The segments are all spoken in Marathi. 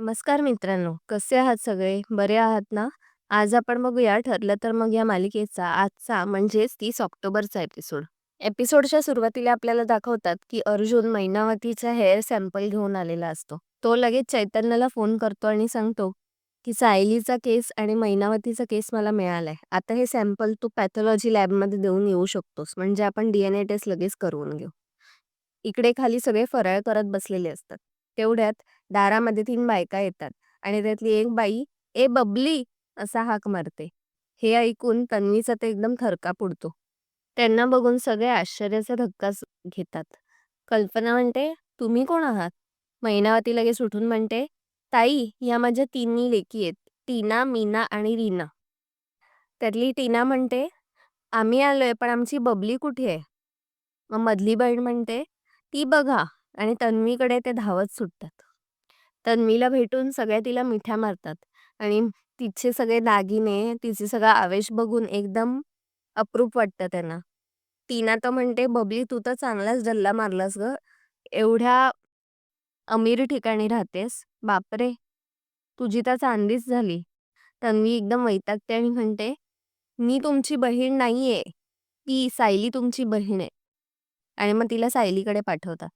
नमस्कार मित्रांनो, कसे आहात सगळे? बरे आहात ना? आज आपण बघूया ठरलं तर मग या मालिकेचा आजचा म्हणजेच तीस ऑक्टोबरचा एपिसोड. एपिसोडच्या सुरुवातीला आपल्याला दाखवतात की अर्जुन मैनावतीचा हेअर सॅम्पल घेऊन आलेला असतो. तो लगेच चैतन्यला फोन करतो आणि सांगतो की सायलीचा केस आणि मैनावतीचा केस मला मिळालाय. आता हे सॅम्पल तू पॅथॉलॉजी लॅबमध्ये देऊन येऊ शकतोस म्हणजे आपण डीएनए टेस्ट लगेच करून घेऊ. इकडे खाली सगळे फराळ करत बसलेले असतात. तेवढ्यात दारामध्ये तीन बायका येतात आणि त्यातली एक बाई ए बबली असा हाक मारते. हे ऐकून तन्वीचा ते एकदम थरका पुडतो त्यांना बघून सगळे आश्चर्याचा धक्काच घेतात. कल्पना म्हणते तुम्ही कोण आहात? मैनावती लगेच उठून म्हणते ताई ह्या माझ्या तिन्ही लेकी आहेत टीना मीना आणि रीना. त्यातली टीना म्हणते आम्ही आलोय पण आमची बबली कुठे आहे? मग मधली बहीण म्हणते ती बघा आणि तन्वीकडे ते धावत सुटतात. तन्वीला भेटून सगळ्या तिला मिठ्या मारतात आणि तिचे सगळे दागिने तिचे सगळा आवेश बघून एकदम अप्रूप वाटतं त्यांना. टीना तर म्हणते बबली तू तर चांगलाच डल्ला मारलास ग एवढ्या अमीर ठिकाणी राहतेस बापरे तुझी तर चांदीच झाली. तन्वी एकदम वैतागते आणि म्हणते मी तुमची बहीण नाहीये ती सायली तुमची बहीण आहे आणि मग तिला सायलीकडे पाठवतात.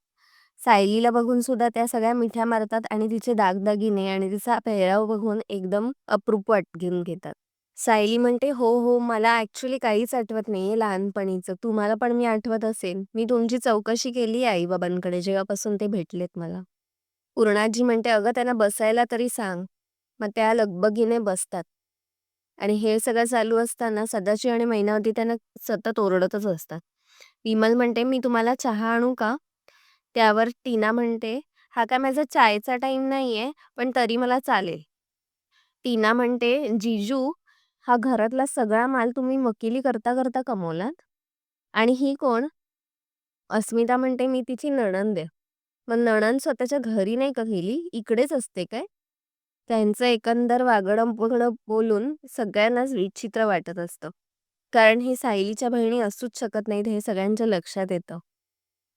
सायलीला बघून सुद्धा त्या सगळ्या मिठ्या मारतात आणि तिचे दागदागिने आणि तिचा पेहराव बघून एकदम अप्रूप वाटून घेतात. सायली म्हणते हो हो मला ऍक्च्युली काहीच आठवत नाहीये लहानपणीचं तुम्हाला पण मी आठवत असेल मी तुमची चौकशी केली आई बाबांकडे जेव्हापासून ते भेटलेत मला. पूर्णाजी म्हणते अगं त्यांना बसायला तरी सांग. मग त्या लगबगीने बसतात. आणि हे सगळं चालू असताना सदाशिव आणि मैनावती त्यांना सतत ओरडतच असतात. विमल म्हणते मी तुम्हाला चहा आणू का? त्यावर टीना म्हणते हा काय माझा चायचा टाइम नाहीये पण तरी मला चालेल. टीना म्हणते जीजू हा घरातला सगळा माल तुम्ही वकिली करता करता कमवलात? आणि ही कोण? अस्मिता म्हणते मी तिची नणंद आहे. मग नणंद स्वतःच्या घरी नाही का गेली इकडेच असते काय? त्यांचं एकंदर वागणं बघणं बोलून सगळ्यांनाच विचित्र वाटत असतं. कारण ही सायलीच्या बहिणी असूच शकत नाहीत हे सगळ्यांच्या लक्षात येतं.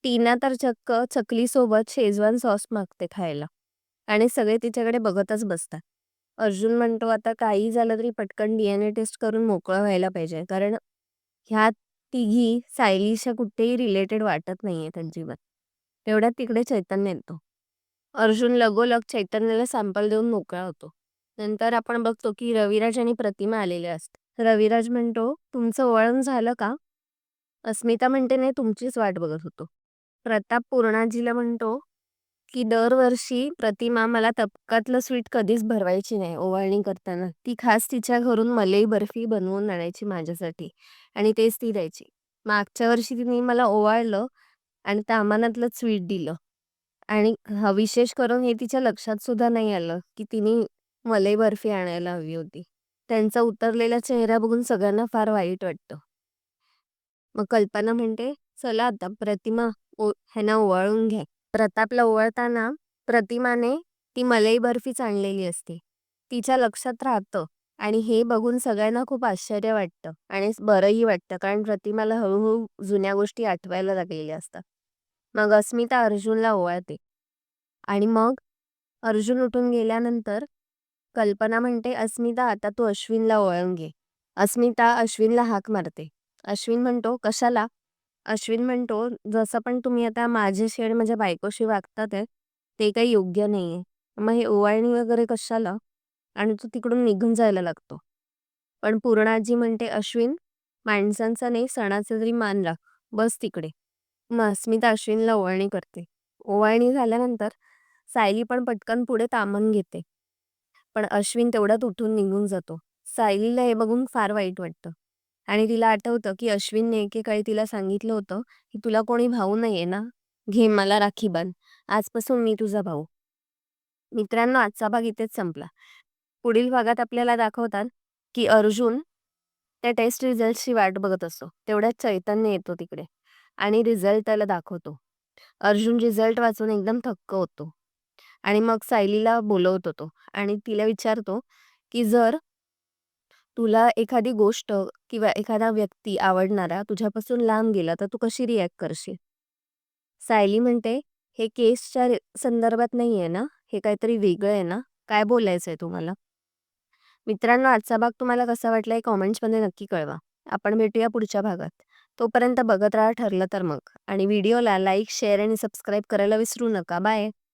टीना तर चक्क चकलीसोबत शेजवान सॉस मागते खायला आणि सगळे तिच्याकडे बघतच बसतात. अर्जुन म्हणतो आता काही झालं तरी पटकन डीएनए टेस्ट करून मोकळं व्हायला पाहिजे कारण ह्या तिघी सायलीशा कुठेही रिलेटेड वाटत नाहीये त्यांच्यावर. तेवढ्यात तिकडे चैतन्य येतो. अर्जुन लगोलग चैतन्याला सॅम्पल देऊन मोकळा होतो. नंतर आपण बघतो की रविराज आणि प्रतिमा आलेले असतात. रविराज म्हणतो तुमचं वळण झालं का? अस्मिता म्हणते नाही तुमचीच वाट बघत होतो. प्रताप पूर्णाजीला म्हणतो की दरवर्षी प्रतिमा मला तबकातलं स्वीट कधीच भरवायची नाही ओवाळणी करताना ती खास तिच्या घरून मलई बर्फी बनवून आणायची माझ्यासाठी आणि तेच ती द्यायची. मागच्या वर्षी तिने मला ओवाळलं आणि तामानातलं स्वीट दिलं आणि विशेष करून हे तिच्या लक्षात सुद्धा नाही आलं की तिने मलई बर्फी आणायला हवी होती. त्यांचा उतरलेला चेहरा बघून सगळ्यांना फार वाईट वाटतं. मग कल्पना म्हणते चला आता प्रतिमा ह्यांना ओवाळून घ्या. प्रतापला ओवाळताना प्रतिमाने ती मलई बर्फीच आणलेली असते. तिच्या लक्षात राहतं आणि हे बघून सगळ्यांना खूप आश्चर्य वाटतं आणि बरंही वाटतं कारण प्रतिमाला हळूहळू जुन्या गोष्टी आठवायला लागलेल्या असतात. मग अस्मिता अर्जुनला ओवाळते आणि मग अर्जुन उठून गेल्यानंतर कल्पना म्हणते अस्मिता आता तू अश्विनला ओवाळून घे. अस्मिता अश्विनला हाक मारते. अश्विन म्हणतो कशाला? अश्विन म्हणतो जसं पण तुम्ही आता माझ्याशी आणि माझ्या बायकोशी वागतात आहे ते काही योग्य नाही आहे मग हे ओवाळणी वगैरे कशाला? आणि तो तिकडून निघून जायला लागतो. पण पूर्णाजी म्हणते अश्विन माणसांचा नाही सणाचा तरी मान राख बस तिकडे. मग अस्मिता अश्विनला ओवाळणी करते. ओवाळणी झाल्यानंतर सायली पण पटकन पुढे तामण घेते. पण अश्विन तेवढ्यात उठून निघून जातो. सायलीला हे बघून फार वाईट वाटतं आणि तिला आठवतं की अश्विनने एकेकाळी तिला सांगितलं होतं की तुला कोणी भाऊ नाहीये ना घे मला राखी बांध आजपासून मी तुझा भाऊ. मित्रांनो आजचा भाग इथेच संपला. पुढील भागात आपल्याला दाखवतात की अर्जुन त्या टेस्ट रिझल्टची वाट बघत असतो. तेवढ्यात चैतन्य येतो तिकडे आणि रिझल्ट त्याला दाखवतो. अर्जुन रिझल्ट वाचून एकदम थक्क होतो आणि मग सायलीला बोलवतो तो आणि तिला विचारतो की जर तुला एखादी गोष्ट किंवा एखादा व्यक्ती आवडणारा तुझ्यापासून लांब गेला तर तू कशी रिॲक्ट करशील? सायली म्हणते हे केसच्या संदर्भात नाहीये ना हे काहीतरी वेगळं आहे ना काय बोलायचंय तुम्हाला? मित्रांनो, आजचा भाग तुम्हाला कसा वाटला हे कॉमेंट्समध्ये नक्की कळवा. आपण भेटूया पुढच्या भागात. तोपर्यंत बघत राहा ठरलं तर मग आणि व्हिडिओला लाईक, शेअर आणि सबस्क्राईब करायला विसरू नका. बाय.